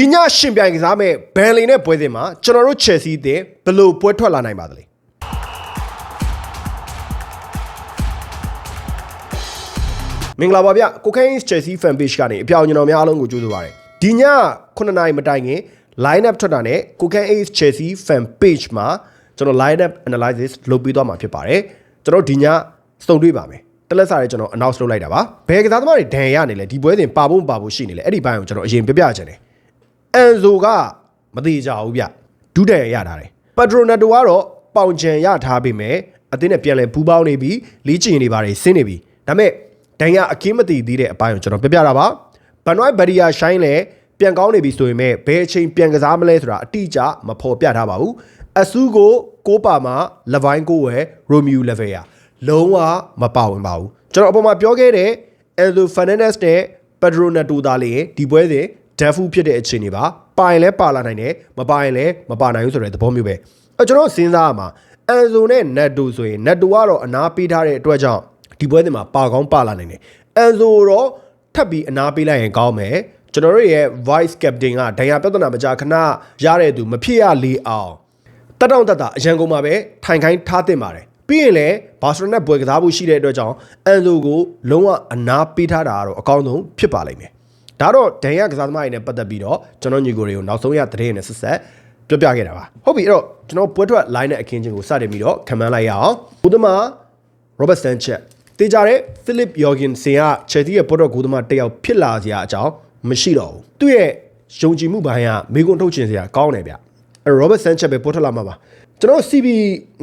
ဒီညရှင်ပြိုင်ကစားမဲ့ဘန်လီနဲ့ပွဲစဉ်မှာကျွန်တော်တို့ချယ်ဆီအသင်းဘယ်လိုပွဲထွက်လာနိုင်ပါသလဲမင်္ဂလာပါဗျကိုခိုင်း Chelsea fan page ကနေအပြောင်ကျွန်တော်များအားလုံးကိုကြိုဆိုပါရစေဒီည9နာရီမတိုင်ခင် line up ထွက်တာနဲ့ကိုခိုင်း Chelsea fan page မှာကျွန်တော် line up analysis လုပ်ပြီးသွားမှာဖြစ်ပါတယ်ကျွန်တော်ဒီညစုံတွေ့ပါမယ်တလက်စားရဲကျွန်တော် announce လုပ်လိုက်တာပါဘယ်ကစားသမားတွေဒဏ်ရနေလဲဒီပွဲစဉ်ပါဖို့မပါဖို့ရှိနေလဲအဲ့ဒီဘိုင်းကိုကျွန်တော်အရင်ပြပြချင်တယ် အန်ဇိုကမသေးကြဘူးဗျဒုဒဏ်ရရထားတယ်ပက်ဒရိုနက်တိုကတော့ပေါင်ချန်ရထားပြီမဲ့အသင်းနဲ့ပြန်လဲပူးပေါင်းနေပြီးလီးချင်နေပါတယ်ဆင်းနေပြီဒါပေမဲ့ဒဏ်ရအကင်းမတည်သေးတဲ့အပိုင်းကိုကျွန်တော်ပြပြတာပါဘန်နွိုက်ဘရီယာရှိုင်းလဲပြန်ကောင်းနေပြီဆိုရင်မဲ့ဘယ်အချိန်ပြန်ကစားမလဲဆိုတာအတိအကျမဖော်ပြထားပါဘူးအဆူကိုကိုပါမှာလဗိုင်းကိုဝယ်ရိုမီယူလက်ဖယ်ယာလုံးဝမပါဝင်ပါဘူးကျွန်တော်အပေါ်မှာပြောခဲ့တဲ့အယ်လိုဖာနန်ဒက်စ်နဲ့ပက်ဒရိုနက်တိုသားလေးဒီပွဲစဉ် ဒက်ဖူဖြစ်တဲ့အခြေအနေပါပါရင်လဲပါလာနိုင်တယ်မပါရင်လဲမပါနိုင်ဘူးဆိုတဲ့သဘောမျိုးပဲအဲကျွန်တော်စဉ်းစားရမှာအန်ဇိုနဲ့နက်တိုဆိုရင်နက်တိုကတော့အနာပေးထားတဲ့အတွက်ကြောင့်ဒီပွဲစဉ်မှာပါကောင်းပါလာနိုင်တယ်အန်ဇိုတော့ထပ်ပြီးအနာပေးလိုက်ရင်ကောင်းမယ်ကျွန်တော်တို့ရဲ့ vice captain ကဒဏ်ရာပြဿနာမကြခဏရတဲ့သူမဖြစ်ရလေအောင်တက်တောင့်တက်တာအရန်ကုန်မှာပဲထိုင်ခိုင်းထားတင်ပါတယ်ပြီးရင်လည်းဘာစလိုနာပွဲကစားဖို့ရှိတဲ့အတွက်ကြောင့်အန်ဇိုကိုလုံးဝအနာပေးထားတာကတော့အကောင်းဆုံးဖြစ်ပါလိမ့်မယ် ဒါတော့ဒန်ရကစားသမားတွေနဲ့ပတ်သက်ပြီးတော့ကျွန်တော်ညီကိုတွေကိုနောက်ဆုံးရသတင်းနဲ့ဆက်ဆက်ပြောပြခဲ့တာပါဟုတ်ပြီအဲ့တော့ကျွန်တော်ပွဲထွက် line နဲ့အခင်းချင်းကိုစတင်ပြီးတော့ခံမှန်းလိုက်ရအောင်ဘုဒ္ဓမာ Robert Sanchez တေးကြတဲ့ Philip Jorgensen က Chelsea ရဲ့ပေါ်တော့ဂိုးသမားတစ်ယောက်ဖြစ်လာစရာအကြောင်းမရှိတော့ဘူးသူ့ရဲ့ယုံကြည်မှုဘိုင်းကမိကွန်းထုတ်ချင်စရာကောင်းတယ်ဗျအဲ Robert Sanchez ပဲပေါ်ထွက်လာမှာပါကျွန်တော် CB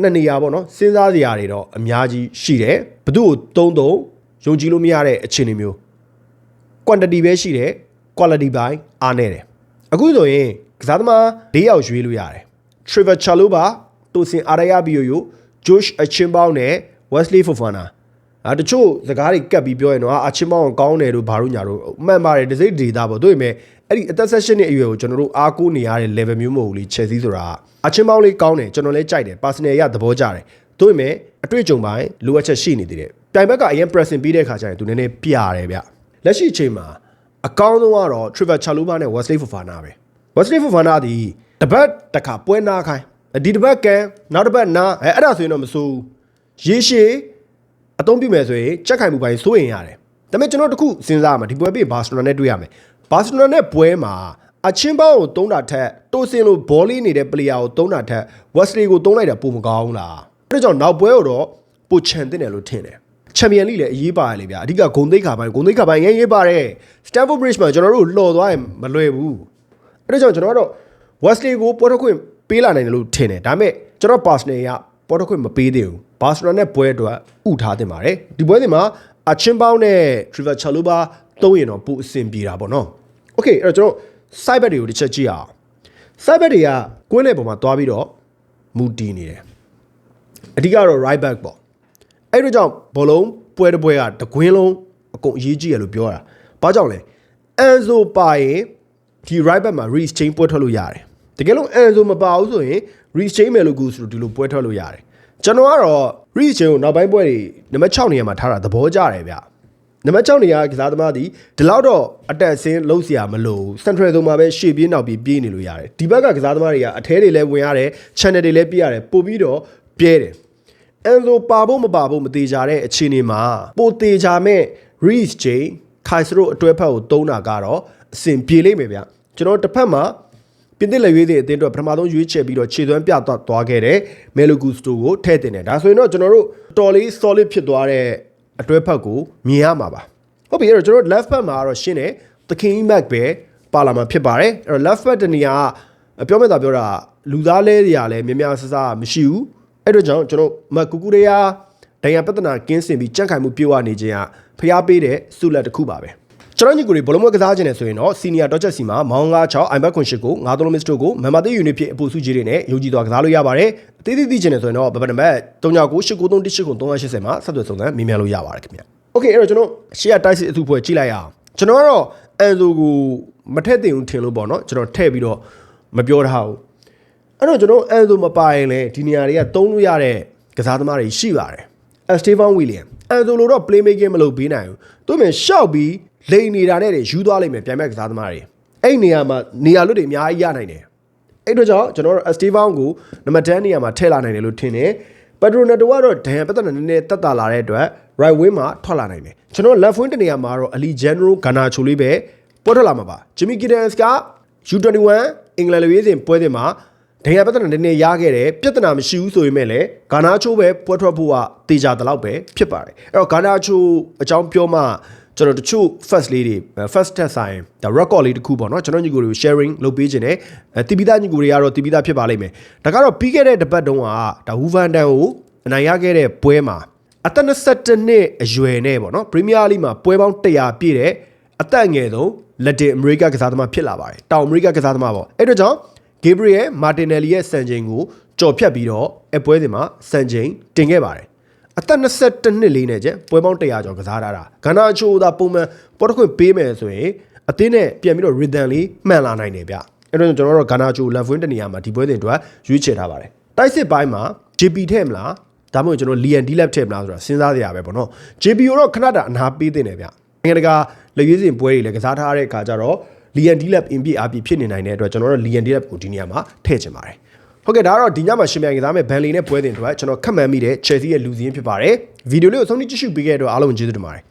နှစ်နေရာပေါ့နော်စဉ်းစားစရာတွေတော့အများကြီးရှိတယ်ဘသူ့ကိုတုံးတုံးယုံကြည်လို့မရတဲ့အခြေအနေမျိုး quantity ပဲရှိတယ် quality ဘိုင်းအားနေတယ်အခုဆိုရင်ကစားသမား၄ယောက်ရွေးလို့ရတယ် Trevor Chalobah တိုစင်အာရယာဘီယိုယို Josh Achimbaum နဲ့ Wesley Fofana အဲတချို့စကားတွေကပ်ပြီးပြောရင်တော့အချင်းမောင်းကောင်းတယ်လို့ဘာလို့ညာလို့မှန်ပါတယ်ဒစိဒေတာပေါ့တို့ပေမဲ့အဲ့ဒီအသက်ဆက်ရှင်ရဲ့အရွယ်ကိုကျွန်တော်တို့အားကိုးနေရတဲ့ level မျိုးမဟုတ်ဘူးလေ Chelsea ဆိုတာအချင်းမောင်းလေးကောင်းတယ်ကျွန်တော်လည်းကြိုက်တယ် personal ရသဘောကျတယ်တို့ပေမဲ့အတွေ့အကြုံပိုင်းလိုအပ်ချက်ရှိနေသေးတယ်တိုင်ဘက်ကအရင် pressing ပြီးတဲ့ခါကျရင်သူနည်းနည်းပြရတယ်ဗျ လက်ရှိအချိန်မှာအကောင်းဆုံးကတော့ Trevor Chalobah နဲ့ Wesley Fofana ပဲ Wesley Fofana ဒီတပတ်တစ်ခါပွဲနာခိုင်းဒီတပတ်ကန်နောက်တပတ်နာအဲအဲ့ဒါဆိုရင်တော့မစိုးဘူးရေရှည်အသုံးပြုမယ်ဆိုရင်ကြက်ခိုင်မှုပိုင်းစိုးရင်ရတယ်ဒါပေမဲ့ကျွန်တော်တခုစဉ်းစားရမှာဒီပွဲပြီးဘာစီလိုနာနဲ့တွေ့ရမယ်ဘာစီလိုနာနဲ့ပွဲမှာအချင်းပေါင်းကိုတုံးတာထက်တိုးစင်လိုဘောလေးနေတဲ့ပလေယာကိုတုံးတာထက်ဝက်စလီကိုတုံးလိုက်တာပုံမကောင်းလားအဲဒါကြောင့်နောက်ပွဲကိုတော့ပိုချန်တင်တယ်လို့ထင်တယ် ချန်ပီယံလိလည်းအရေးပါရလေဗျာအဓိကဂုံသိက္ခာပိုင်းဂုံသိက္ခာပိုင်းရမ်းရေးပါတယ် Stamford Bridge မှာကျွန်တော်တို့လှော်သွားရင်မလွယ်ဘူးအဲဒါကြောင့်ကျွန်တော်ကတော့ Wesley ကိုပေါ်တော့ခွင့်ပေးလာနိုင်တယ်လို့ထင်တယ်ဒါပေမဲ့ကျွန်တော် personal ရပေါ်တော့ခွင့်မပေးသေးဘူးဘာစီလိုနာနဲ့ပွဲအတွက်ဥထားတင်ပါတယ်ဒီပွဲစဉ်မှာအချင်းပေါင်းနဲ့ Trevor Chalobah သုံးရင်တော့ပိုအဆင်ပြေတာပေါ့နော် Okay အဲ့တော့ကျွန်တော် side back တွေကိုတစ်ချက်ကြည့်အောင် side back တွေကကွင်းလေပေါ်မှာသွားပြီးတော့မူတီးနေတယ်အဓိကတော့ right back ပေါ့ အဲ့တို့ကြောင့်ဘောလုံးပွဲတစ်ပွဲကတကွင်းလုံးအကုန်အရေးကြီးရလို့ပြောတာဘာကြောင့်လဲအန်ဆိုပါရင်ဒီ right back မှာ reach chain ပွဲထွက်လို့ရတယ်တကယ်လို့အန်ဆိုမပါဘူးဆိုရင် reach chain မယ်လို့ကူဆိုဒီလိုပွဲထွက်လို့ရတယ်ကျွန်တော်ကတော့ reach chain ကိုနောက်ပိုင်းပွဲတွေနံပါတ်6နေရာမှာထားတာသဘောကျတယ်ဗျနံပါတ်6နေရာကစားသမားဒီဒီလောက်တော့အတက်ဆင်းလုံးစရာမလိုဘူး central သုံးမှာပဲရှေ့ပြေးနောက်ပြေးပြေးနေလို့ရတယ်ဒီဘက်ကကစားသမားတွေကအထဲတွေလည်းဝင်ရတယ် channel တွေလည်းပြရတယ်ပို့ပြီးတော့ပြဲတယ် အန်ဆိုပါဖို့မပါဖို့မသေးကြတဲ့အခြေအနေမှာပိုသေးကြမဲ့ reach chain ခိုင်စရိုအတွဲဖက်ကိုတုံးတာကတော့အဆင်ပြေလိမ့်မယ်ဗျကျွန်တော်တစ်ဖက်မှာပြင်သစ်လက်ရွေးတဲ့အသင်းအတွက်ပထမဆုံးရွေးချယ်ပြီးတော့ခြေသွမ်းပြသွားသွားခဲ့တဲ့မယ်လိုဂူစတိုကိုထည့်တင်တယ်ဒါဆိုရင်တော့ကျွန်တော်တို့တော်လေး solid ဖြစ်သွားတဲ့အတွဲဖက်ကိုမြင်ရမှာပါဟုတ်ပြီအဲ့တော့ကျွန်တော် left back မှာကတော့ရှင်းတယ်သခင် Mac ပဲပါလာမှာဖြစ်ပါတယ်အဲ့တော့ left back တနေရာကပြောမဲ့တာပြောတာလူသားလဲတွေရာလဲများများဆဆမရှိဘူး အဲ့တော့ကြောင့်ကျွန်တော်မကူကူရယာဒဏ်ရာပြဿနာကင်းစင်ပြီးကြန့်ခိုင်မှုပြေဝနေခြင်းဟာဖျားပေးတဲ့ဆုလက်တစ်ခုပါပဲကျွန်တော်ညီကိုတွေဘလုံးမွေးကစားခြင်းနဲ့ဆိုရင်တော့ senior dodger စီမှာမောင်း96 iMac 98ကို9ဒလုံး miss တို့ကိုမမသေးယူနေဖြစ်အပူစုကြီးတွေနဲ့ယုံကြည်စွာကစားလို့ရပါတယ်။အသေးသေးသိခြင်းနဲ့ဆိုရင်တော့ဘဘနံပါတ်39989380မှာဆက်သွယ်ဆောင်သမ်းမေးမြန်းလို့ရပါတယ်ခင်ဗျ။ Okay အဲ့တော့ကျွန်တော်ရှေ့က tight အစုဖွဲ့ကြည့်လိုက်အောင်ကျွန်တော်ကတော့အန်ဆိုကိုမထက်တင်ဘူးထင်လို့ပေါ့နော်ကျွန်တော်ထည့်ပြီးတော့မပြောထားဘူး အဲ့တော့ကျွန်တော်အန်ဆိုမပါရင်လည်းဒီနေရာတွေကတုံးလို့ရတဲ့ကစားသမားတွေရှိပါတယ်အစတေဗန်ဝီလီယံအန်ဆိုလိုတော့ play making မလုပ်ပေးနိုင်ဘူးသူ့မြင်ရှောက်ပြီးလိန်နေတာနဲ့တွေယူသွားလိမ့်မယ်ပြန်မဲ့ကစားသမားတွေအဲ့နေရာမှာနေရာလွတ်တွေအများကြီးရနိုင်တယ်အဲ့တော့ကြောင့်ကျွန်တော်တို့အစတီဗောင်းကိုနံပါတ်10နေရာမှာထည့်လာနိုင်တယ်လို့ထင်တယ်ပက်ဒရိုနက်တိုကတော့ဒဏ်ရာပတ်သက်နည်းနည်းတက်တာလာတဲ့အတွက် right wing မှာထွက်လာနိုင်တယ်ကျွန်တော် left wing တနေရာမှာတော့ Ali General Garnacho လေးပဲပေါ်ထွက်လာမှာပါ Jimmy Giddens က U21 အင်္ဂလန်လူရေးစဉ်ပွဲစဉ်မှာ ဒဏ်ရာပတ်သက်နည်းနည်းရခဲ့တယ်ပြဿနာမရှိဘူးဆိုပေမဲ့လည်းဂါနာချိုးပဲပွဲထွက်ဖို့ကတေချာတလောက်ပဲဖြစ်ပါတယ်အဲ့တော့ဂါနာချိုးအကြောင်းပြောမှကျွန်တော်တချို့ first လေးတွေ first test ဆိုင်ဒါ record လေးတစ်ခုပေါ့နော်ကျွန်တော်ညီကိုတွေကို sharing လုပ်ပေးခြင်းနဲ့တီပီသားညီကိုတွေကတော့တီပီသားဖြစ်ပါလိမ့်မယ်ဒါကတော့ပြီးခဲ့တဲ့တပတ်တုန်းကဒါဟူဗန်တန်ကိုအနိုင်ရခဲ့တဲ့ပွဲမှာအသက်22နှစ်အရွယ်နဲ့ပေါ့နော်ပရီးမီးယားလိမှာပွဲပေါင်း100ပြည့်တဲ့အသက်အငယ်ဆုံးလက်တင်အမေရိကကစားသမားဖြစ်လာပါတယ်တောင်အမေရိကကစားသမားပေါ့အဲ့တော့ကြောင့် ဂေဘရီယယ်မာတင်နယ်လီရဲ့စံချိန်ကိုကြော်ဖြတ်ပြီးတော့အပွဲစဉ်မှာစံချိန်တင်ခဲ့ပါတယ်အသက်22နှစ်လေးနဲ့ကျပွဲပေါင်း100ကျော်ကစားထားတာဂန္ဓာချိုးသာပုံမှန်ပေါ်တစ်ခွင့်ပေးမယ်ဆိုရင်အသင်းနဲ့ပြန်ပြီးတော့ rhythm လေးမှန်လာနိုင်တယ်ဗျအဲ့တော့ကျွန်တော်တို့ဂန္ဓာချိုး level တနေရာမှာဒီပွဲစဉ်အတွက်ရွေးချယ်ထားပါတယ်တိုက်စစ်ပိုင်းမှာ JP ထည့်မလားဒါမှမဟုတ်ကျွန်တော် Lian D-Lab ထည့်မလားဆိုတာစဉ်းစားစရာပဲပေါ့နော် JP ကိုတော့ခဏတာအနာပေးတင်တယ်ဗျနိုင်ငံတကာလက်ရွေးစင်ပွဲတွေလည်းကစားထားတဲ့အခါကျတော့ Lian D-Lab အင်ပြအားပြဖြစ်နေနိုင်တဲ့အတွက်ကျွန်တော်တို့ Lian D-Lab ကိုဒီနေရာမှာထည့်ချင်ပါတယ်ဟုတ်ကဲ့ဒါကတော့ဒီညမှာရှင်ပြိုင်ကစားမဲ့ဘန်လီနဲ့ပွဲတင်အတွက်ကျွန်တော်ခက်မှန်မိတဲ့ Chelsea ရဲ့လူစည်းဖြစ်ပါတယ်ဗီဒီယိုလေးကိုဆုံးဖြတ်ကြည့်ရှုပေးခဲ့တဲ့အတွက်အားလုံးကျေးဇူးတင်ပါတယ်